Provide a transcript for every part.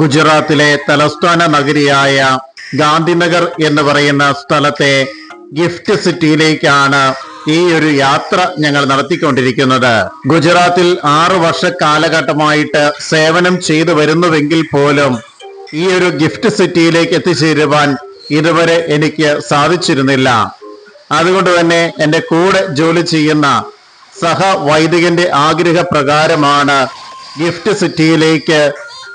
ഗുജറാത്തിലെ തലസ്ഥാന നഗരിയായ ഗാന്ധിനഗർ എന്ന് പറയുന്ന സ്ഥലത്തെ ഗിഫ്റ്റ് സിറ്റിയിലേക്കാണ് ഈ ഒരു യാത്ര ഞങ്ങൾ നടത്തിക്കൊണ്ടിരിക്കുന്നത്. ഗുജറാത്തിൽ ആറു വർഷ കാലഘട്ടമായിട്ട് സേവനം ചെയ്തു വരുന്നുവെങ്കിൽ പോലും ഈ ഒരു ഗിഫ്റ്റ് സിറ്റിയിലേക്ക് എത്തിച്ചേരുവാൻ ഇതുവരെ എനിക്ക് സാധിച്ചിരുന്നില്ല. അതുകൊണ്ട് തന്നെ എന്റെ കൂടെ ജോലി ചെയ്യുന്ന സഹ വൈദികന്റെ ആഗ്രഹപ്രകാരമാണ് ഗിഫ്റ്റ് സിറ്റിയിലേക്ക്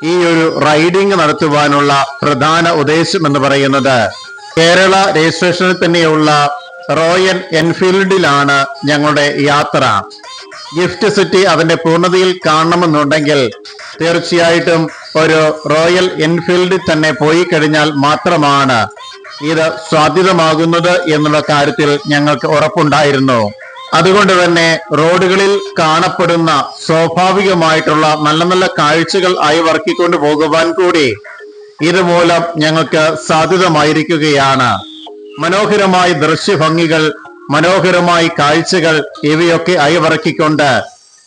ഈ ഒരു റൈഡിംഗ് നടത്തുവാനുള്ള പ്രധാന ഉദ്ദേശം എന്ന് പറയുന്നത് കേരള രജിസ്ട്രേഷനിൽ തന്നെയുള്ള റോയൽ എൻഫീൽഡിലാണ് ഞങ്ങളുടെ യാത്ര. ഗിഫ്റ്റ് സിറ്റി അതിന്റെ പൂർണതയിൽ കാണണമെന്നുണ്ടെങ്കിൽ തീർച്ചയായിട്ടും ഒരു റോയൽ എൻഫീൽഡിൽ തന്നെ പോയി കഴിഞ്ഞാൽ മാത്രമാണ് ഇത് സാധ്യതമാകുന്നത് എന്നുള്ള കാര്യത്തിൽ ഞങ്ങൾക്ക് ഉറപ്പുണ്ടായിരുന്നു. അതുകൊണ്ട് തന്നെ റോഡുകളിൽ കാണപ്പെടുന്ന സ്വാഭാവികമായിട്ടുള്ള നല്ല നല്ല കാഴ്ചകൾ ആയി വർക്കിക്കൊണ്ട് പോകുവാൻ കൂടി ഇതുമൂലം ഞങ്ങൾക്ക് സാധ്യതമായിരിക്കുകയാണ്. മനോഹരമായ ദൃശ്യഭംഗികൾ മനോഹരമായ കാഴ്ചകൾ ഇവയൊക്കെ ആയി അയവിറക്കിക്കൊണ്ട്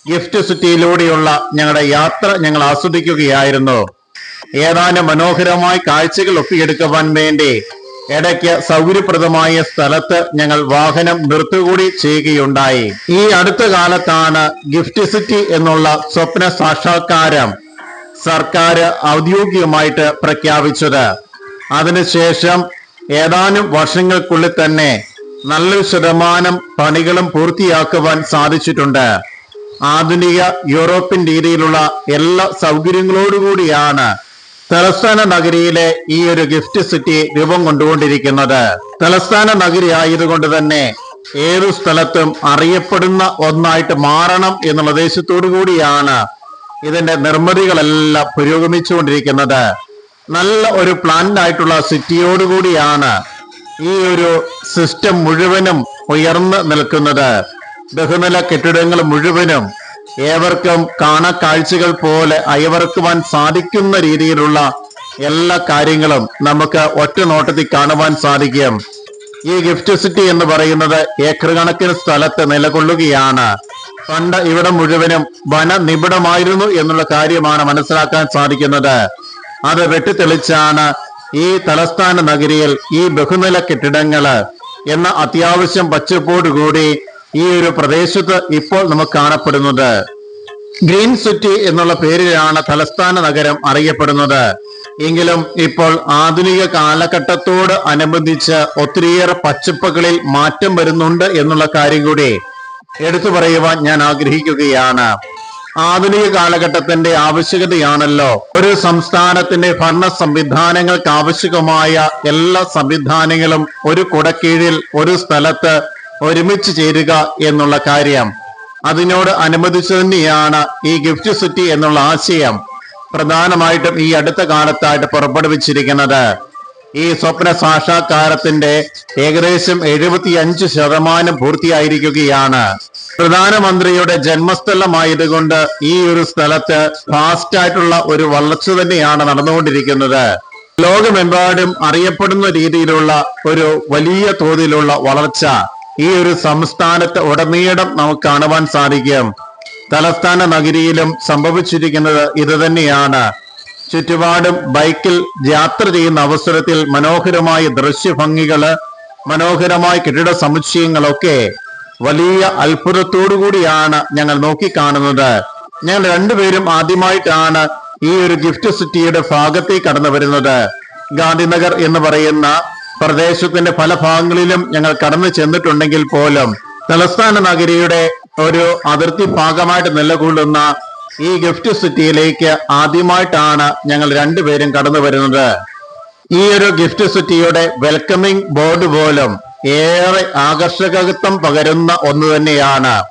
ഗിഫ്റ്റ് സിറ്റിയിലൂടെയുള്ള ഞങ്ങളുടെ യാത്ര ഞങ്ങൾ ആസ്വദിക്കുകയായിരുന്നു. ഏതാനും മനോഹരമായ കാഴ്ചകൾ ഒപ്പിയെടുക്കുവാൻ വേണ്ടി ഇടയ്ക്ക് സൗകര്യപ്രദമായ സ്ഥലത്ത് ഞങ്ങൾ വാഹനം നിർത്തുകൂടി ചെയ്യുകയുണ്ടായി. ഈ അടുത്ത കാലത്താണ് ഗിഫ്റ്റ് സിറ്റി എന്നുള്ള സ്വപ്ന സാക്ഷാത്കാരം സർക്കാർ ഔദ്യോഗികമായിട്ട് പ്രഖ്യാപിച്ചത്. അതിനുശേഷം ഏതാനും വർഷങ്ങൾക്കുള്ളിൽ തന്നെ നല്ലൊരു ശതമാനം പണികളും പൂർത്തിയാക്കുവാൻ സാധിച്ചിട്ടുണ്ട്. ആധുനിക യൂറോപ്യൻ രീതിയിലുള്ള എല്ലാ സൗകര്യങ്ങളോടുകൂടിയാണ് തലസ്ഥാന നഗരിയിലെ ഈ ഒരു ഗിഫ്റ്റ് സിറ്റി രൂപം കൊണ്ടുകൊണ്ടിരിക്കുന്നത്. തലസ്ഥാന നഗരി ആയതുകൊണ്ട് തന്നെ ഏതു സ്ഥലത്തും അറിയപ്പെടുന്ന ഒന്നായിട്ട് മാറണം എന്നുള്ള ഉദ്ദേശത്തോടു കൂടിയാണ് ഇതിന്റെ നിർമ്മിതികളെല്ലാം പുരോഗമിച്ചുകൊണ്ടിരിക്കുന്നത്. നല്ല ഒരു പ്ലാൻഡ് ആയിട്ടുള്ള സിറ്റിയോടുകൂടിയാണ് ഈ ഒരു സിസ്റ്റം മുഴുവനും ഉയർന്നു നിൽക്കുന്നത്. ബഹുനില കെട്ടിടങ്ങൾ മുഴുവനും ഏവർക്കും കാണക്കാഴ്ചകൾ പോലെ അയവർക്കുവാൻ സാധിക്കുന്ന രീതിയിലുള്ള എല്ലാ കാര്യങ്ങളും നമുക്ക് ഒറ്റ നോട്ടത്തിൽ കാണുവാൻ സാധിക്കും. ഈ ഗിഫ്റ്റ് സിറ്റി എന്ന് പറയുന്നത് ഏക്കർ കണക്കിന് സ്ഥലത്ത് നിലകൊള്ളുകയാണ്. പണ്ട് ഇവിടെ മുഴുവനും വനനിബിഡമായിരുന്നു എന്നുള്ള കാര്യമാണ് മനസ്സിലാക്കാൻ സാധിക്കുന്നത്. അത് വെട്ടിത്തെളിച്ചാണ് ഈ തലസ്ഥാന നഗരിയിൽ ഈ ബഹുനില കെട്ടിടങ്ങൾ എന്ന അത്യാവശ്യം പച്ചപ്പോടുകൂടി ഈ ഒരു പ്രദേശത്ത് ഇപ്പോൾ നമുക്ക് കാണപ്പെടുന്നത് ഗ്രീൻ സിറ്റി എന്നുള്ള പേരിലാണ് തലസ്ഥാന നഗരം അറിയപ്പെടുന്നത്. എങ്കിലും ഇപ്പോൾ ആധുനിക കാലഘട്ടത്തോട് അനുബന്ധിച്ച് ഒത്തിരിയേറെ പച്ചപ്പുകളിൽ മാറ്റം വരുന്നുണ്ട് എന്നുള്ള കാര്യം കൂടി എടുത്തു പറയുവാൻ ഞാൻ ആഗ്രഹിക്കുകയാണ്. ആധുനിക കാലഘട്ടത്തിന്റെ ആവശ്യകതയാണല്ലോ. ഒരു സംസ്ഥാനത്തിന്റെ ഭരണ സംവിധാനങ്ങൾക്ക് ആവശ്യകമായ എല്ലാ സംവിധാനങ്ങളും ഒരു കുടക്കീഴിൽ ഒരു സ്ഥലത്ത് ഒരുമിച്ച് ചേരുക എന്നുള്ള കാര്യം. അതിനോട് അനുബന്ധിച്ചു തന്നെയാണ് ഈ ഗിഫ്റ്റ് സിറ്റി എന്നുള്ള ആശയം പ്രധാനമായിട്ടും ഈ അടുത്ത കാലത്തായിട്ട് പുറപ്പെടുവിച്ചിരിക്കുന്നത്. ഈ സ്വപ്ന സാക്ഷാത്കാരത്തിന്റെ ഏകദേശം എഴുപത്തി അഞ്ച് ശതമാനം പൂർത്തിയായിരിക്കുകയാണ്. പ്രധാനമന്ത്രിയുടെ ജന്മസ്ഥലമായതുകൊണ്ട് ഈ ഒരു സ്ഥലത്ത് ഫാസ്റ്റ് ആയിട്ടുള്ള ഒരു വളർച്ച തന്നെയാണ് നടന്നുകൊണ്ടിരിക്കുന്നത്. ലോകമെമ്പാടും അറിയപ്പെടുന്ന രീതിയിലുള്ള ഒരു വലിയ തോതിലുള്ള വളർച്ച. ഈ ഒരു സംസ്ഥാനത്ത് ഉടനീളം നമുക്ക് കാണുവാൻ സാധിക്കും. തലസ്ഥാന നഗരിയിലും സംഭവിച്ചിരിക്കുന്നത് ഇത് തന്നെയാണ്. ചുറ്റുപാടും ബൈക്കിൽ യാത്ര ചെയ്യുന്ന അവസരത്തിൽ മനോഹരമായ ദൃശ്യഭംഗികൾ മനോഹരമായ കെട്ടിട സമുച്ചയങ്ങളൊക്കെ വലിയ അത്ഭുതത്തോടു കൂടിയാണ് ഞങ്ങൾ നോക്കിക്കാണുന്നത്. ഞങ്ങൾ രണ്ടുപേരും ആദ്യമായിട്ടാണ് ഈ ഒരു ഗിഫ്റ്റ് സിറ്റിയുടെ ഭാഗത്തേക്ക് കടന്നു വരുന്നത്. ഗാന്ധിനഗർ എന്ന് പറയുന്ന പ്രദേശത്തിന്റെ പല ഭാഗങ്ങളിലും ഞങ്ങൾ കടന്നു ചെന്നിട്ടുണ്ടെങ്കിൽ പോലും തലസ്ഥാന നഗരിയുടെ ഒരു അതിർത്തി ഭാഗമായിട്ട് നിലകൊള്ളുന്ന ഈ ഗിഫ്റ്റ് സിറ്റിയിലേക്ക് ആദ്യമായിട്ടാണ് ഞങ്ങൾ രണ്ടുപേരും കടന്നു വരുന്നത്. ഈ ഒരു ഗിഫ്റ്റ് സിറ്റിയുടെ വെൽക്കമിംഗ് ബോർഡ് പോലും ഏറെ ആകർഷകത്വം പകരുന്ന ഒന്ന് തന്നെയാണ്.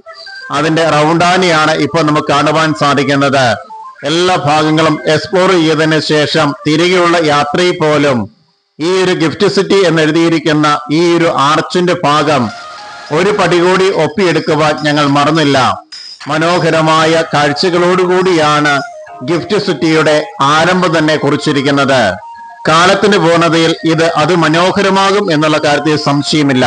അതിന്റെ റൗണ്ടാനിയാണ് ഇപ്പോൾ നമുക്ക് കാണുവാൻ സാധിക്കുന്നത്. എല്ലാ ഭാഗങ്ങളും എക്സ്പ്ലോർ ചെയ്തതിനു ശേഷം തിരികെയുള്ള യാത്രയിൽ പോലും ഈ ഒരു ഗിഫ്റ്റ് സിറ്റി എന്നെഴുതിയിരിക്കുന്ന ഈ ഒരു ആർച്ചിന്റെ ഭാഗം ഒരു പടി കൂടി ഒപ്പിയെടുക്കുവാൻ ഞങ്ങൾ മറന്നില്ല. മനോഹരമായ കാഴ്ചകളോടുകൂടിയാണ് ഗിഫ്റ്റ് സിറ്റിയുടെ ആരംഭം തന്നെ കുറിച്ചിരിക്കുന്നത്. കാലത്തിന്റെ പൂർണതയിൽ ഇത് അതിമനോഹരമാകും എന്നുള്ള കാര്യത്തിൽ സംശയമില്ല.